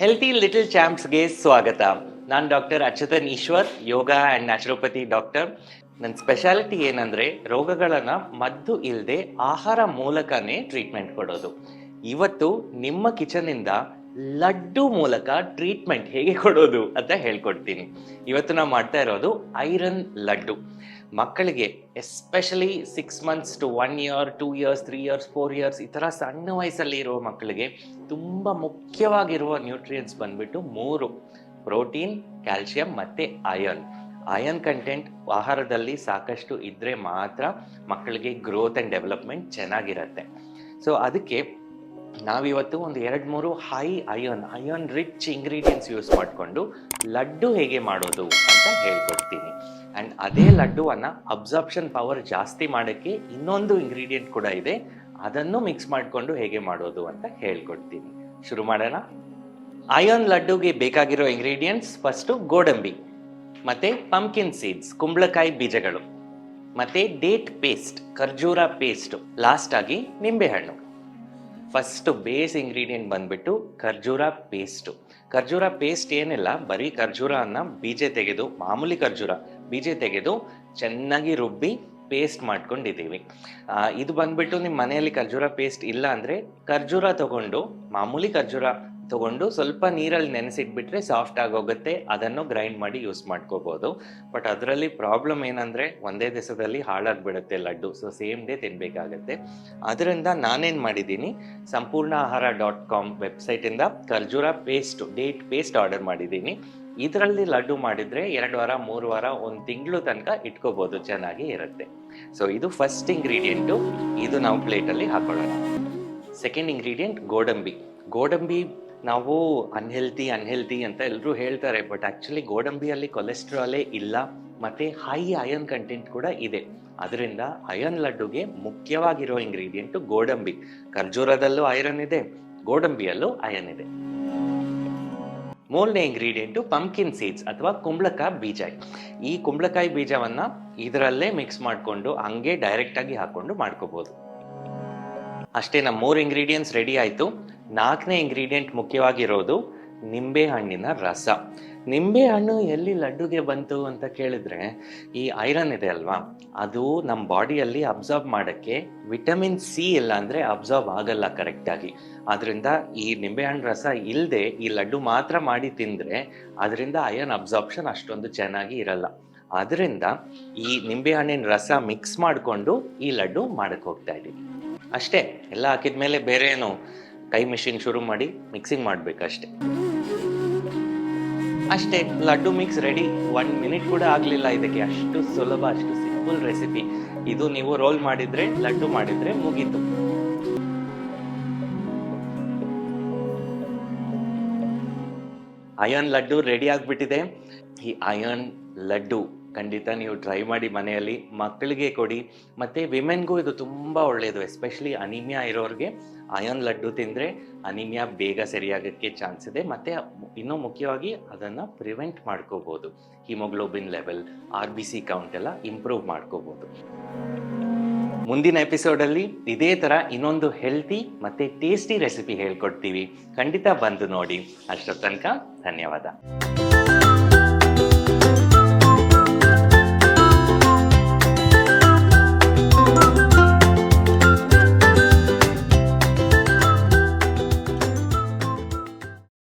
Healthy little ಚಾಂಪ್ಸ್ಗೆ ಸ್ವಾಗತ. ನಾನು doctor Achyuthan Eshwar, yoga and naturopathy doctor. ನನ್ನ ಸ್ಪೆಷಾಲಿಟಿ ಏನಂದರೆ ರೋಗಗಳನ್ನು ಮದ್ದು ಇಲ್ಲದೆ ಆಹಾರ ಮೂಲಕನೇ ಟ್ರೀಟ್ಮೆಂಟ್ ಕೊಡೋದು. ಇವತ್ತು ನಿಮ್ಮ ಕಿಚನಿಂದ ಲಡ್ಡು ಮೂಲಕ ಟ್ರೀಟ್ಮೆಂಟ್ ಹೇಗೆ ಕೊಡೋದು ಅಂತ ಹೇಳ್ಕೊಡ್ತೀನಿ. ಇವತ್ತು ನಾವು ಮಾಡ್ತಾ ಇರೋದು ಐರನ್ ಲಡ್ಡು. ಮಕ್ಕಳಿಗೆ especially six months to one year two years three years four years ಈ ಥರ ಸಣ್ಣ ವಯಸ್ಸಲ್ಲಿ ಇರುವ ಮಕ್ಕಳಿಗೆ ತುಂಬ ಮುಖ್ಯವಾಗಿರುವ ನ್ಯೂಟ್ರಿಯೆಂಟ್ಸ್ ಬಂದ್ಬಿಟ್ಟು ಮೂರು. ಪ್ರೋಟೀನ್, ಕ್ಯಾಲ್ಶಿಯಂ ಮತ್ತು ಐರನ್. ಅಯನ್ ಕಂಟೆಂಟ್ ಆಹಾರದಲ್ಲಿ ಸಾಕಷ್ಟು ಇದ್ದರೆ ಮಾತ್ರ ಮಕ್ಕಳಿಗೆ ಗ್ರೋತ್ ಆ್ಯಂಡ್ ಡೆವಲಪ್ಮೆಂಟ್ ಚೆನ್ನಾಗಿರುತ್ತೆ. ಸೊ ಅದಕ್ಕೆ ನಾವಿವತ್ತು ಒಂದು ಎರಡು ಮೂರು high iron iron rich ingredients use ಮಾಡಿಕೊಂಡು ಲಡ್ಡು ಹೇಗೆ ಮಾಡೋದು ಅಂತ ಹೇಳ್ಕೊಡ್ತೀನಿ. ಆ್ಯಂಡ್ ಅದೇ ಲಡ್ಡುವನ್ನು ಅಬ್ಸಾರ್ಪ್ಷನ್ ಪವರ್ ಜಾಸ್ತಿ ಮಾಡೋಕ್ಕೆ ಇನ್ನೊಂದು ಇಂಗ್ರೀಡಿಯೆಂಟ್ ಕೂಡ ಇದೆ. ಅದನ್ನು ಮಿಕ್ಸ್ ಮಾಡಿಕೊಂಡು ಹೇಗೆ ಮಾಡೋದು ಅಂತ ಹೇಳ್ಕೊಡ್ತೀನಿ. ಶುರು ಮಾಡೋಣ. ಅಯನ್ ಲಡ್ಡುಗೆ ಬೇಕಾಗಿರೋ ಇಂಗ್ರೀಡಿಯೆಂಟ್ಸ್ ಫಸ್ಟು ಗೋಡಂಬಿ, ಮತ್ತು ಪಂಕಿನ್ ಸೀಡ್ಸ್ ಕುಂಬಳಕಾಯಿ ಬೀಜಗಳು, ಮತ್ತು ಡೇಟ್ ಪೇಸ್ಟ್ ಖರ್ಜೂರ ಪೇಸ್ಟು ಲಾಸ್ಟಾಗಿ ನಿಂಬೆಹಣ್ಣು. ಫಸ್ಟ್ ಬೇಸ್ ಇಂಗ್ರೀಡಿಯೆಂಟ್ ಬಂದ್ಬಿಟ್ಟು ಖರ್ಜೂರ ಪೇಸ್ಟು ಖರ್ಜೂರ ಪೇಸ್ಟ್ ಏನಿಲ್ಲ, ಬರೀ ಖರ್ಜೂರ ಅನ್ನ ಬೀಜ ತೆಗೆದು, ಮಾಮೂಲಿ ಖರ್ಜೂರ, ಬೀಜ ತೆಗೆದು ಚೆನ್ನಾಗಿ ರುಬ್ಬಿ ಪೇಸ್ಟ್ ಮಾಡ್ಕೊಂಡಿದ್ದೀವಿ. ಇದು ಬಂದ್ಬಿಟ್ಟು ನಿಮ್ಮ ಮನೆಯಲ್ಲಿ ಖರ್ಜೂರ ಪೇಸ್ಟ್ ಇಲ್ಲ ಅಂದರೆ ಖರ್ಜೂರ ತಗೊಂಡು ಮಾಮೂಲಿ ಖರ್ಜೂರ ತಗೊಂಡು ಸ್ವಲ್ಪ ನೀರಲ್ಲಿ ನೆನೆಸಿಟ್ಬಿಟ್ರೆ ಸಾಫ್ಟ್ ಆಗೋಗುತ್ತೆ. ಅದನ್ನು ಗ್ರೈಂಡ್ ಮಾಡಿ ಯೂಸ್ ಮಾಡ್ಕೋಬೋದು. ಬಟ್ ಅದರಲ್ಲಿ ಪ್ರಾಬ್ಲಮ್ ಏನಂದರೆ ಒಂದೇ ದಿವಸದಲ್ಲಿ ಹಾಳಾಗ್ಬಿಡುತ್ತೆ ಲಡ್ಡು. ಸೊ ಸೇಮ್ ಡೇ ತಿನ್ನಬೇಕಾಗತ್ತೆ ಅದರಿಂದ ನಾನೇನು ಮಾಡಿದ್ದೀನಿ? ಸಂಪೂರ್ಣ ಆಹಾರ ಡಾಟ್ ಕಾಮ್ ವೆಬ್ಸೈಟಿಂದ ಖರ್ಜೂರ ಪೇಸ್ಟ್ ಡೇಟ್ ಪೇಸ್ಟ್ ಆರ್ಡರ್ ಮಾಡಿದ್ದೀನಿ. ಇದರಲ್ಲಿ ಲಡ್ಡು ಮಾಡಿದರೆ ಎರಡು ವಾರ, ಮೂರು ವಾರ, ಒಂದು ತಿಂಗಳು ತನಕ ಇಟ್ಕೋಬೋದು. ಚೆನ್ನಾಗಿ ಇರುತ್ತೆ. ಸೊ ಇದು ಫಸ್ಟ್ ಇಂಗ್ರೀಡಿಯೆಂಟು ಇದು ನಾವು ಪ್ಲೇಟಲ್ಲಿ ಹಾಕೊಳ್ಳೋಣ. ಸೆಕೆಂಡ್ ಇಂಗ್ರೀಡಿಯೆಂಟ್ ಗೋಡಂಬಿ. ಗೋಡಂಬಿ ನಾವು ಅನ್ಹೆಲ್ತಿ ಅನ್ಹೆಲ್ತಿ ಅಂತ ಎಲ್ಲರೂ ಹೇಳ್ತಾರೆ ಬಟ್ ಆ್ಯಕ್ಚುಲಿ ಗೋಡಂಬಿಯಲ್ಲಿ ಕೊಲೆಸ್ಟ್ರಾಲೇ ಇಲ್ಲ, ಮತ್ತು ಹೈ ಅಯನ್ ಕಂಟೆಂಟ್ ಕೂಡ ಇದೆ. ಅದರಿಂದ ಅಯನ್ ಲಡ್ಡುಗೆ ಮುಖ್ಯವಾಗಿರೋ ಇಂಗ್ರೀಡಿಯೆಂಟು ಗೋಡಂಬಿ. ಖರ್ಜೂರದಲ್ಲೂ ಐರನ್ ಇದೆ, ಗೋಡಂಬಿಯಲ್ಲೂ ಅಯನ್ ಇದೆ. ಮೂರನೇ ಇಂಗ್ರೀಡಿಯೆಂಟು ಪಂಕಿನ್ ಸೀಡ್ಸ್ ಅಥವಾ ಕುಂಬಳಕಾಯಿ ಬೀಜ. ಈ ಕುಂಬಳಕಾಯಿ ಬೀಜವನ್ನು ಇದರಲ್ಲೇ ಮಿಕ್ಸ್ ಮಾಡಿಕೊಂಡು ಹಂಗೆ ಡೈರೆಕ್ಟಾಗಿ ಹಾಕೊಂಡು ಮಾಡ್ಕೋಬೋದು. ಅಷ್ಟೇ ನಮ್ಮ ಮೂರು ಇಂಗ್ರೀಡಿಯೆಂಟ್ಸ್ ರೆಡಿ ಆಯಿತು. ನಾಲ್ಕನೇ ಇಂಗ್ರೀಡಿಯೆಂಟ್ ಮುಖ್ಯವಾಗಿರೋದು ನಿಂಬೆ ಹಣ್ಣಿನ ರಸ. ನಿಂಬೆ ಹಣ್ಣು ಎಲ್ಲಿ ಲಡ್ಡುಗೆ ಬಂತು ಅಂತ ಕೇಳಿದ್ರೆ ಈ ಐರನ್ ಇದೆ ಅಲ್ವಾ? ಅದು ನಮ್ಮ ಬಾಡಿಯಲ್ಲಿ ಅಬ್ಸರ್ವ್ ಮಾಡೋಕ್ಕೆ ವಿಟಮಿನ್ ಸಿ ಇಲ್ಲ ಅಂದರೆ ಅಬ್ಸರ್ವ್ ಆಗಲ್ಲ ಕರೆಕ್ಟಾಗಿ ಅದರಿಂದ ಈ ನಿಂಬೆಹಣ್ಣು ರಸ ಇಲ್ಲದೆ ಈ ಲಡ್ಡು ಮಾತ್ರ ಮಾಡಿ ತಿಂದರೆ ಅದರಿಂದ ಐರನ್ ಅಬ್ಸಾರ್ಪ್ಷನ್ ಅಷ್ಟೊಂದು ಚೆನ್ನಾಗಿ ಇರಲ್ಲ. ಅದರಿಂದ ಈ ನಿಂಬೆಹಣ್ಣಿನ ರಸ ಮಿಕ್ಸ್ ಮಾಡಿಕೊಂಡು ಈ ಲಡ್ಡು ಮಾಡಕ್ಕೆ ಹೋಗ್ತಾ ಇದ್ದೀವಿ ಅಷ್ಟೇ, ಎಲ್ಲ ಹಾಕಿದ್ಮೇಲೆ ಬೇರೆ ಏನು ಕೈ ಮಿಷಿನ್ ಶುರು ಮಾಡಿ ಮಿಕ್ಸಿಂಗ್ ಮಾಡಬೇಕಷ್ಟೆ. ಅಷ್ಟೇ, laddu mix ready. One minute ಕೂಡ ಆಗಲಿಲ್ಲ ಇದಕ್ಕೆ. ಅಷ್ಟು ಸುಲಭ, ಅಷ್ಟು ಸಿಂಪಲ್ ರೆಸಿಪಿ. ಇದು ನೀವು ರೋಲ್ ಮಾಡಿದ್ರೆ, ಲಡ್ಡು ಮಾಡಿದ್ರೆ ಮುಗೀತು. ಅಯನ್ ಲಡ್ಡು ರೆಡಿ ಆಗಿಬಿಟ್ಟಿದೆ. ಈ ಅಯನ್ ಲಡ್ಡು ಖಂಡಿತ ನೀವು ಟ್ರೈ ಮಾಡಿ ಮನೆಯಲ್ಲಿ, ಮಕ್ಕಳಿಗೆ ಕೊಡಿ. ಮತ್ತು ವಿಮೆನ್ಗೂ ಇದು ತುಂಬ ಒಳ್ಳೆಯದು ಎಸ್ಪೆಷಲಿ ಅನಿಮಿಯಾ ಇರೋರಿಗೆ ಅಯನ್ ಲಡ್ಡು ತಿಂದರೆ ಅನಿಮಿಯಾ ಬೇಗ ಸರಿಯಾಗೋಕ್ಕೆ ಚಾನ್ಸ್ ಇದೆ. ಮತ್ತು ಇನ್ನೂ ಮುಖ್ಯವಾಗಿ ಅದನ್ನು ಪ್ರಿವೆಂಟ್ ಮಾಡ್ಕೋಬೋದು. Haemoglobin level R B C count ಎಲ್ಲ ಇಂಪ್ರೂವ್ ಮಾಡ್ಕೋಬೋದು. ಮುಂದಿನ ಎಪಿಸೋಡಲ್ಲಿ ಇದೇ ಥರ ಇನ್ನೊಂದು ಹೆಲ್ತಿ ಮತ್ತು ಟೇಸ್ಟಿ ರೆಸಿಪಿ ಹೇಳ್ಕೊಡ್ತೀವಿ. ಖಂಡಿತ ಬಂದು ನೋಡಿ. ಅಷ್ಟರ ತನಕ ಧನ್ಯವಾದ.